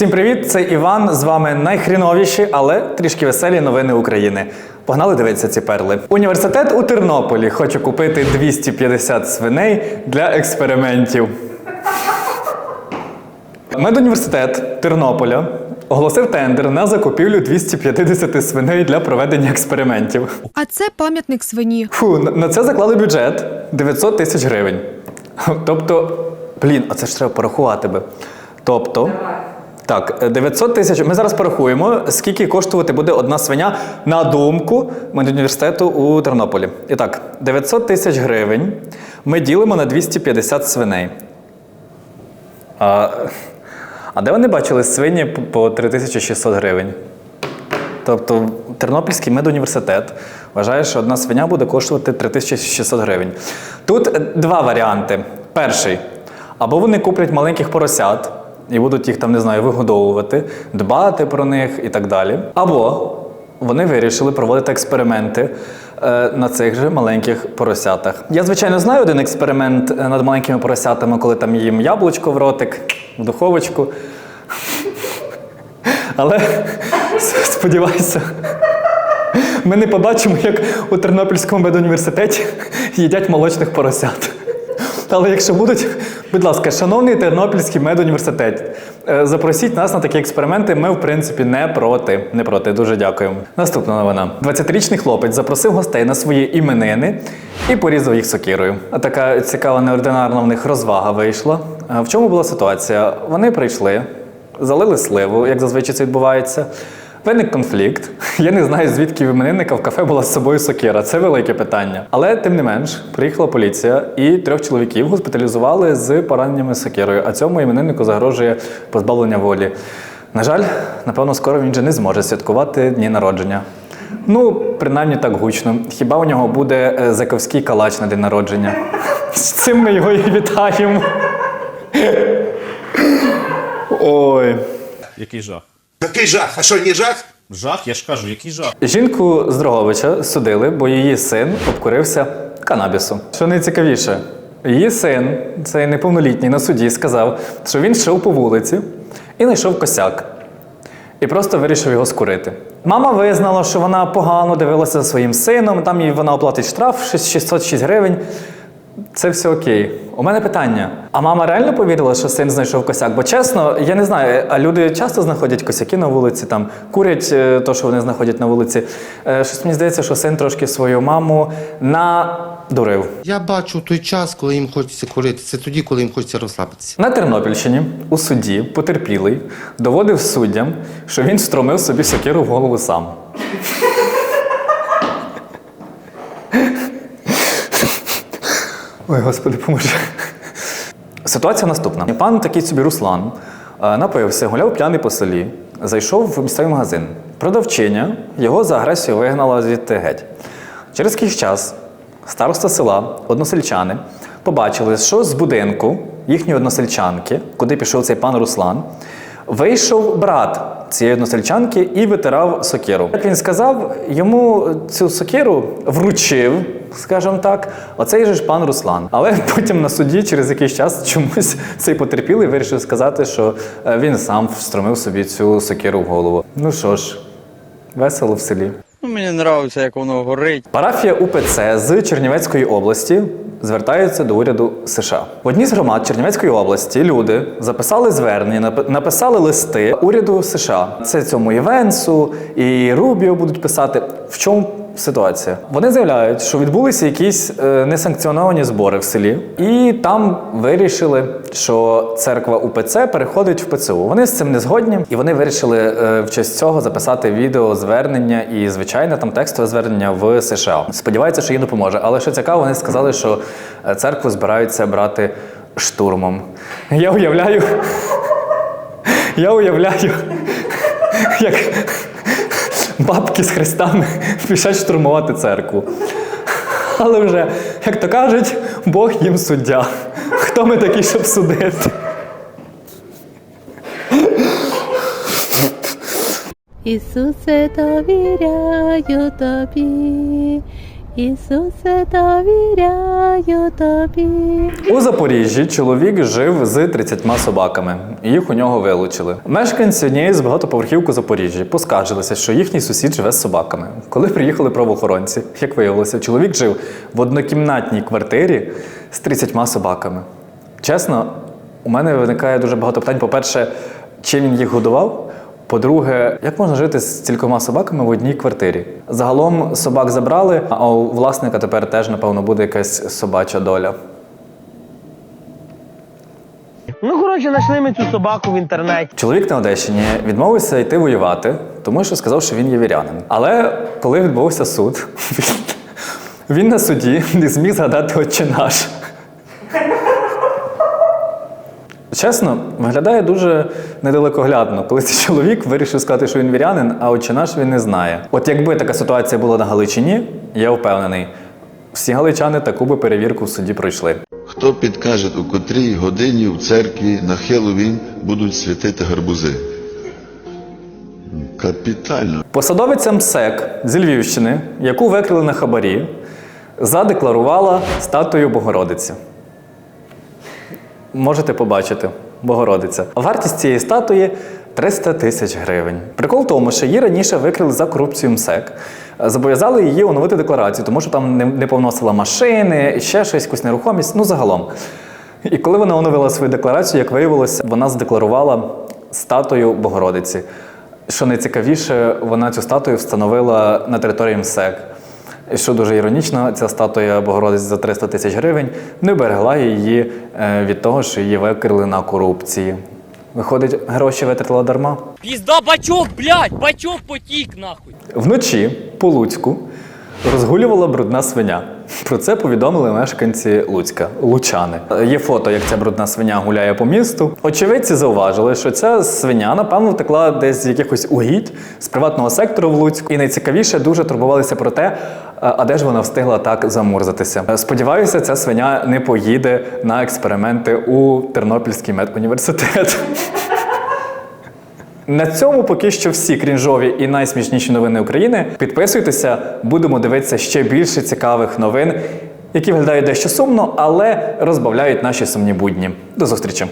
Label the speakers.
Speaker 1: Всім привіт! Це Іван. З вами найхріновіші, але трішки веселі новини України. Погнали дивитися ці перли. Університет у Тернополі хоче купити 250 свиней для експериментів. Медуніверситет Тернополя оголосив тендер на закупівлю 250 свиней для проведення експериментів.
Speaker 2: А це пам'ятник свині.
Speaker 1: Фу, на- це заклали бюджет 900 тисяч гривень. Тобто, блін, а це ж треба порахувати би. Тобто. Так, е, 900 тисяч. Ми зараз порахуємо, скільки коштувати буде одна свиня на думку медуніверситету у Тернополі. І так, 900 тисяч гривень ми ділимо на 250 свиней. А, а де вони бачили свині по- по 3600 гривень? Тобто Тернопільський медуніверситет вважає, що одна свиня буде коштувати 3600 гривень. Тут е, два варіанти. Перший. Або вони куплять маленьких поросят і будуть їх там, не знаю, вигодовувати, дбати про них і так далі. Або вони вирішили проводити експерименти е, на цих же маленьких поросятах. Я, звичайно, знаю один експеримент е, над маленькими поросятами, коли там їм яблучко в ротик, в духовочку. Але сподіваюся, ми не побачимо, як у Тернопільському медуніверситеті їдять молочних поросят. Але якщо будуть, будь ласка, шановний Тернопільський медуніверситет, е, запросіть нас на такі експерименти. Ми, в принципі, не проти. Не проти. Дуже дякуємо. Наступна новина: 20-річний хлопець запросив гостей на свої іменини і порізав їх сокирою. А така цікава, неординарна в них розвага вийшла. В чому була ситуація? Вони прийшли, залили сливу, як зазвичай це відбувається. Виник конфлікт. Я не знаю, звідки в іменинника в кафе була з собою сокира. Це велике питання. Але тим не менш, приїхала поліція і трьох чоловіків госпіталізували з пораненнями сокирою. А цьому імениннику загрожує позбавлення волі. На жаль, напевно, скоро він вже не зможе святкувати дні народження. Ну, принаймні так гучно. Хіба у нього буде е, заковський калач на день народження? З цим ми його і вітаємо. Ой.
Speaker 3: Який жах?
Speaker 4: Який жах? А що, не жах?
Speaker 3: Жах, я ж кажу, який жах.
Speaker 1: Жінку з Дроговича судили, бо її син обкурився канабісу. Що найцікавіше, її син, цей неповнолітній на суді, сказав, що він йшов по вулиці і знайшов косяк. І просто вирішив його скурити. Мама визнала, що вона погано дивилася за своїм сином, там їй вона оплатить штраф 606 гривень. Це все окей. У мене питання: а мама реально повірила, що син знайшов косяк? Бо чесно, я не знаю, а люди часто знаходять косяки на вулиці, там курять е, то, що вони знаходять на вулиці. Е, Щось мені здається, що син трошки свою маму надурив.
Speaker 5: Я бачу той час, коли їм хочеться курити. Це тоді, коли їм хочеться розслабитися.
Speaker 1: На Тернопільщині у суді потерпілий доводив суддям, що він встромив собі сокиру в голову сам. Ой, господи, поможи. Ситуація наступна. Пан такий собі Руслан е, напився, гуляв п'яний по селі, зайшов в місцевий магазин. Продавчиня його за агресію вигнала звідти геть. Через якийсь час староста села, односельчани, побачили, що з будинку їхньої односельчанки, куди пішов цей пан Руслан, вийшов брат цієї односельчанки і витирав сокиру. Як він сказав, йому цю сокиру вручив, скажімо так, оцей же ж пан Руслан. Але потім на суді через якийсь час чомусь цей потерпілий вирішив сказати, що е, він сам встромив собі цю сокиру в голову. Ну що ж, весело в селі.
Speaker 6: Ну, мені подобається, як воно горить.
Speaker 1: Парафія УПЦ з Чернівецької області звертається до уряду США. В одній з громад Чернівецької області люди записали звернення, написали листи уряду США. Це цьому Євенсу, і Рубіо будуть писати. В чому ситуація? Вони заявляють, що відбулися якісь е, несанкціоновані збори в селі, і там вирішили, що церква УПЦ переходить в ПЦУ. Вони з цим не згодні, і вони вирішили е, в честь цього записати відео звернення і звичайне там текстове звернення в США. Сподіваються, що їм допоможе. Але що цікаво, вони сказали, що е, церкву збираються брати штурмом. Я уявляю. Я уявляю, як бабки з хрестами пішать штурмувати церкву. Але вже, як то кажуть, Бог їм суддя. Хто ми такі, щоб судити?
Speaker 7: Ісусе, довіряю тобі,
Speaker 2: Ісусе, довіряю тобі.
Speaker 1: У Запоріжжі чоловік жив з 30 собаками. Їх у нього вилучили. Мешканці однієї з багатоповерхівок у Запоріжжі поскаржилися, що їхній сусід живе з собаками. Коли приїхали правоохоронці, як виявилося, чоловік жив в однокімнатній квартирі з 30 собаками. Чесно, у мене виникає дуже багато питань. По-перше, чим він їх годував? По-друге, як можна жити з кількома собаками в одній квартирі? Загалом собак забрали, а у власника тепер теж, напевно, буде якась собача доля.
Speaker 7: Ну, коротше, знайшли ми цю собаку в інтернеті.
Speaker 1: Чоловік на Одещині відмовився йти воювати, тому що сказав, що він є вірянин. Але коли відбувся суд, він, на суді не зміг згадати отче наш. Чесно, виглядає дуже недалекоглядно, коли цей чоловік вирішив сказати, що він вірянин, а отче наш він не знає. От якби така ситуація була на Галичині, я впевнений, всі галичани таку би перевірку в суді пройшли.
Speaker 8: Хто підкаже, у котрій годині в церкві на Хеллоуін будуть святити гарбузи? Капітально.
Speaker 1: Посадовиця МСЕК зі Львівщини, яку викрили на хабарі, задекларувала статую Богородиці. Можете побачити Богородиця. Вартість цієї статуї 300 тисяч гривень. Прикол в тому, що її раніше викрили за корупцію МСЕК. Зобов'язали її оновити декларацію, тому що там не, повносила машини, ще щось, якусь нерухомість, ну загалом. І коли вона оновила свою декларацію, як виявилося, вона задекларувала статую Богородиці. Що найцікавіше, вона цю статую встановила на території МСЕК. І що дуже іронічно, ця статуя Богородиці за 300 тисяч гривень не берегла її е, від того, що її викрили на корупції. Виходить, гроші витратила дарма.
Speaker 9: Пізда бачок, блядь, бачок потік нахуй.
Speaker 1: Вночі по Луцьку розгулювала брудна свиня. Про це повідомили мешканці Луцька, лучани. Є фото, як ця брудна свиня гуляє по місту. Очевидці зауважили, що ця свиня, напевно, втекла десь з якихось угідь з приватного сектору в Луцьку. І найцікавіше дуже турбувалися про те, а де ж вона встигла так замурзатися. Сподіваюся, ця свиня не поїде на експерименти у Тернопільський медуніверситет. На цьому поки що всі крінжові і найсмішніші новини України. Підписуйтеся, будемо дивитися ще більше цікавих новин, які виглядають дещо сумно, але розбавляють наші сумні будні. До зустрічі!